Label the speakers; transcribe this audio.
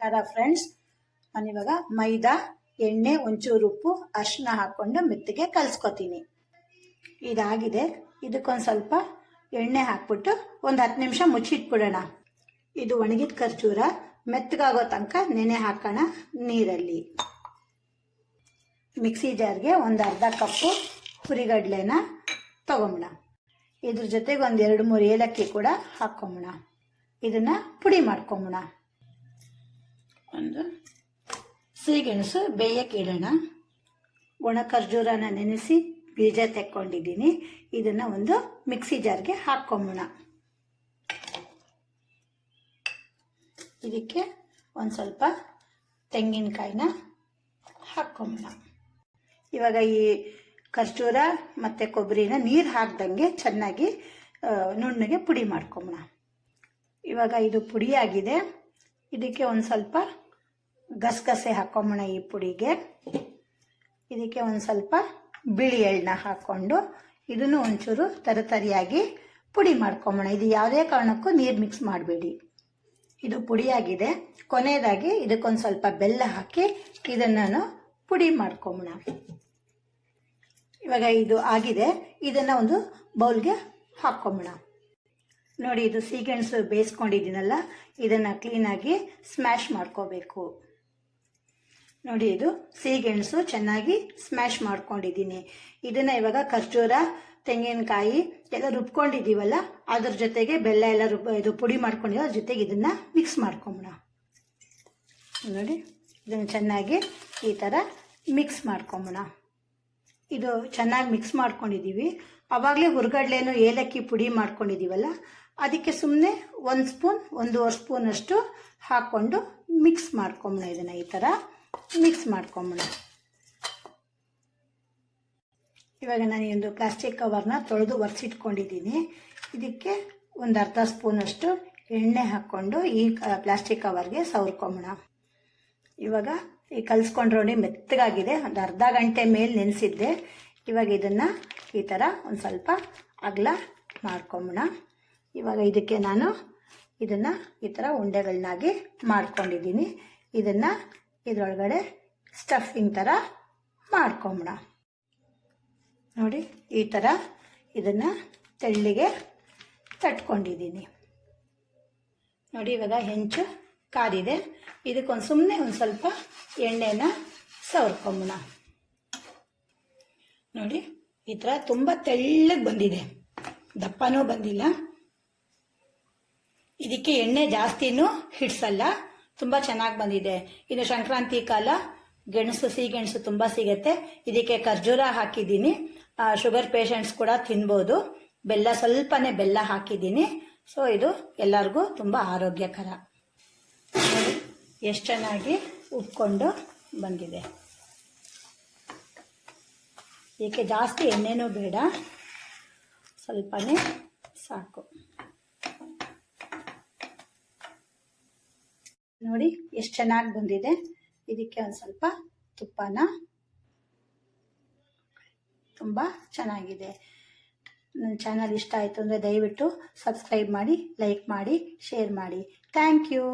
Speaker 1: ನಮಸ್ಕಾರ ಫ್ರೆಂಡ್ಸ್ ನಾನಿವಾಗ ಮೈದಾ, ಎಣ್ಣೆ, ಒಂಚೂರು ಉಪ್ಪು ಅರಿಶಿನ ಹಾಕ್ಕೊಂಡು ಮೆತ್ತಿಗೆ ಕಲಿಸ್ಕೊತೀನಿ. ಇದಾಗಿದೆ. ಇದಕ್ಕೊಂದು ಸ್ವಲ್ಪ ಎಣ್ಣೆ ಹಾಕ್ಬಿಟ್ಟು ಒಂದು ಹತ್ತು ನಿಮಿಷ ಮುಚ್ಚಿಟ್ಬಿಡೋಣ. ಇದು ಒಣಗಿದ ಖರ್ಜೂರ. ಮೆತ್ತಗಾಗೋ ತನಕ ನೆನೆ ಹಾಕೋಣ ನೀರಲ್ಲಿ. ಮಿಕ್ಸಿ ಜಾರ್ಗೆ ಒಂದು ಅರ್ಧ ಕಪ್ಪು ಹುರಿಗಡ್ಲೆನ ತಗೊಂಬೋಣ. ಇದ್ರ ಜೊತೆಗೆ ಒಂದು ಎರಡು ಮೂರು ಏಲಕ್ಕಿ ಕೂಡ ಹಾಕ್ಕೊಂಬೋಣ. ಇದನ್ನು ಪುಡಿ ಮಾಡ್ಕೊಂಬಿಡ ಒಂದು. ಸಿಹಿಗೆಣಸು ಬೇಯಕ್ಕೆ ಇಡೋಣ ಒಣ ಖರ್ಜೂರನ ನೆನೆಸಿ ಬೀಜ ತೆಕ್ಕೊಂಡಿದ್ದೀನಿ. ಇದನ್ನು ಒಂದು ಮಿಕ್ಸಿ ಜಾರ್ಗೆ ಹಾಕ್ಕೊಂಬೋಣ. ಇದಕ್ಕೆ ಒಂದು ಸ್ವಲ್ಪ ತೆಂಗಿನಕಾಯಿನ ಹಾಕ್ಕೊಂಬೋಣ. ಇವಾಗ ಈ ಖರ್ಜೂರ ಮತ್ತು ಕೊಬ್ಬರಿನ ನೀರು ಹಾಕ್ದಂಗೆ ಚೆನ್ನಾಗಿ ನುಣ್ಣಗೆ ಪುಡಿ ಮಾಡ್ಕೊಂಬೋಣ. ಇವಾಗ ಇದು ಪುಡಿಯಾಗಿದೆ. ಇದಕ್ಕೆ ಒಂದು ಸ್ವಲ್ಪ ಗಸಗಸೆ ಹಾಕೊಂಬೋಣ ಈ ಪುಡಿಗೆ. ಇದಕ್ಕೆ ಒಂದು ಸ್ವಲ್ಪ ಬಿಳಿ ಎಳ್ಳನ್ನ ಹಾಕ್ಕೊಂಡು ಇದನ್ನು ಒಂಚೂರು ತರತರಿಯಾಗಿ ಪುಡಿ ಮಾಡ್ಕೊಂಬೋಣ. ಇದು ಯಾವುದೇ ಕಾರಣಕ್ಕೂ ನೀರು ಮಿಕ್ಸ್ ಮಾಡಬೇಡಿ. ಇದು ಪುಡಿಯಾಗಿದೆ. ಕೊನೆಯದಾಗಿ ಇದಕ್ಕೊಂದು ಸ್ವಲ್ಪ ಬೆಲ್ಲ ಹಾಕಿ ಇದನ್ನು ಪುಡಿ ಮಾಡ್ಕೊಂಬೋಣ. ಇವಾಗ ಇದು ಆಗಿದೆ. ಇದನ್ನು ಒಂದು ಬೌಲ್ಗೆ ಹಾಕ್ಕೊಂಬೋಣ ನೋಡಿ, ಇದು ಸೀಗೆಣಸು ಬೇಯಿಸ್ಕೊಂಡಿದ್ದೀನಲ್ಲ, ಇದನ್ನು ಕ್ಲೀನಾಗಿ ಸ್ಮ್ಯಾಶ್ ಮಾಡ್ಕೋಬೇಕು. ನೋಡಿ, ಇದು ಸೀಗೆಣಸು ಚೆನ್ನಾಗಿ ಸ್ಮ್ಯಾಶ್ ಮಾಡ್ಕೊಂಡಿದ್ದೀನಿ. ಇದನ್ನು ಇವಾಗ ಖರ್ಜೂರ, ತೆಂಗಿನಕಾಯಿ ಎಲ್ಲ ರುಬ್ಕೊಂಡಿದ್ದೀವಲ್ಲ, ಅದ್ರ ಜೊತೆಗೆ ಬೆಲ್ಲ ಎಲ್ಲ ರುಬ್ಬ ಇದು ಪುಡಿ ಮಾಡ್ಕೊಂಡಿರೋ ಅದ್ರ ಜೊತೆಗೆ ಇದನ್ನು ಮಿಕ್ಸ್ ಮಾಡ್ಕೊಂಬೋಣ ನೋಡಿ, ಇದನ್ನು ಚೆನ್ನಾಗಿ ಈ ಥರ ಮಿಕ್ಸ್ ಮಾಡ್ಕೊಂಬೋಣ ಇದು ಚೆನ್ನಾಗಿ ಮಿಕ್ಸ್ ಮಾಡ್ಕೊಂಡಿದ್ದೀವಿ. ಆವಾಗಲೇ ಹುರ್ಗಡ್ಲೆನು ಏಲಕ್ಕಿ ಪುಡಿ ಮಾಡ್ಕೊಂಡಿದ್ದೀವಲ್ಲ ಅದಕ್ಕೆ ಸುಮ್ಮನೆ ಒಂದು ಸ್ಪೂನ್, ಒಂದೂವರೆ ಸ್ಪೂನಷ್ಟು ಹಾಕ್ಕೊಂಡು ಮಿಕ್ಸ್ ಮಾಡ್ಕೊಂಬೋಣ ಇದನ್ನು ಈ ಥರ ಮಿಕ್ಸ್ ಮಾಡ್ಕೊಂಬೋಣ ಇವಾಗ ನಾನು ಒಂದು ಪ್ಲಾಸ್ಟಿಕ್ ಕವರ್ನ ತೊಳೆದು ಒರೆಸಿಟ್ಕೊಂಡಿದ್ದೀನಿ. ಇದಕ್ಕೆ ಒಂದು ಅರ್ಧ ಸ್ಪೂನಷ್ಟು ಎಣ್ಣೆ ಹಾಕ್ಕೊಂಡು ಈ ಪ್ಲಾಸ್ಟಿಕ್ ಕವರ್ಗೆ ಸವರ್ಕೊಂಬೋಣ ಇವಾಗ ಈ ಕಲ್ಸ್ಕೊಂಡ್ರೋಣಿ ಮೆತ್ತಗಾಗಿದೆ. ಒಂದು ಅರ್ಧ ಗಂಟೆ ಮೇಲೆ ನೆನೆಸಿದ್ದೆ. ಇವಾಗ ಇದನ್ನು ಈ ಥರ ಒಂದು ಸ್ವಲ್ಪ ಅಗಲ ಮಾಡ್ಕೊಂಬೋಣ ಇವಾಗ ಇದಕ್ಕೆ ನಾನು ಇದನ್ನು ಈ ಥರ ಉಂಡೆಗಳನ್ನಾಗಿ ಮಾಡ್ಕೊಂಡಿದ್ದೀನಿ. ಇದನ್ನು ಇದರೊಳಗಡೆ ಸ್ಟಫಿಂಗ್ ಥರ ಮಾಡ್ಕೊಂಬೋಣ ನೋಡಿ, ಈ ಥರ ಇದನ್ನು ತೆಳ್ಳಿಗೆ ತಟ್ಕೊಂಡಿದ್ದೀನಿ. ನೋಡಿ, ಇವಾಗ ಹೆಂಚು ಕಾದಿದೆ. ಇದಕ್ಕೊಂದು ಸುಮ್ಮನೆ ಒಂದು ಸ್ವಲ್ಪ ಎಣ್ಣೆನ ಸವರ್ಕೊಂಬೋಣ ನೋಡಿ, ಈ ಥರ ತುಂಬ ತೆಳ್ಳಗೆ ಬಂದಿದೆ. ದಪ್ಪನೂ ಬಂದಿಲ್ಲ. ಇದಕ್ಕೆ ಎಣ್ಣೆ ಜಾಸ್ತಿನೂ ಹಿಡ್ಸಲ್ಲ. ತುಂಬ ಚೆನ್ನಾಗಿ ಬಂದಿದೆ. ಇನ್ನು ಸಂಕ್ರಾಂತಿ ಕಾಲ ಗೆಣಸು ಸಿಹಿಗೆಣಸು ತುಂಬ ಸಿಗುತ್ತೆ. ಇದಕ್ಕೆ ಖರ್ಜೂರ ಹಾಕಿದ್ದೀನಿ. ಶುಗರ್ ಪೇಷಂಟ್ಸ್ ಕೂಡ ತಿನ್ಬೋದು. ಬೆಲ್ಲ ಸ್ವಲ್ಪನೇ ಬೆಲ್ಲ ಹಾಕಿದ್ದೀನಿ. ಸೊ, ಇದು ಎಲ್ಲರಿಗೂ ತುಂಬ ಆರೋಗ್ಯಕರ. ಎಷ್ಟು ಚೆನ್ನಾಗಿ ಉಪ್ಕೊಂಡು ಬಂದಿದೆ. ಇದಕ್ಕೆ ಜಾಸ್ತಿ ಎಣ್ಣೆನೂ ಬೇಡ. ಸ್ವಲ್ಪನೇ ಸಾಕು. ನೋಡಿ ಎಷ್ಟು ಚೆನ್ನಾಗಿ ಬಂದಿದೆ. ಇದಕ್ಕೆ ಒಂದು ಸ್ವಲ್ಪ ತುಪ್ಪನ ತುಂಬ ಚೆನ್ನಾಗಿದೆ. ನನ್ನ ಚಾನಲ್ ಇಷ್ಟ ಆಯಿತು ಅಂದರೆ ದಯವಿಟ್ಟು ಸಬ್ಸ್ಕ್ರೈಬ್ ಮಾಡಿ ಲೈಕ್ ಮಾಡಿ ಶೇರ್ ಮಾಡಿ. Thank you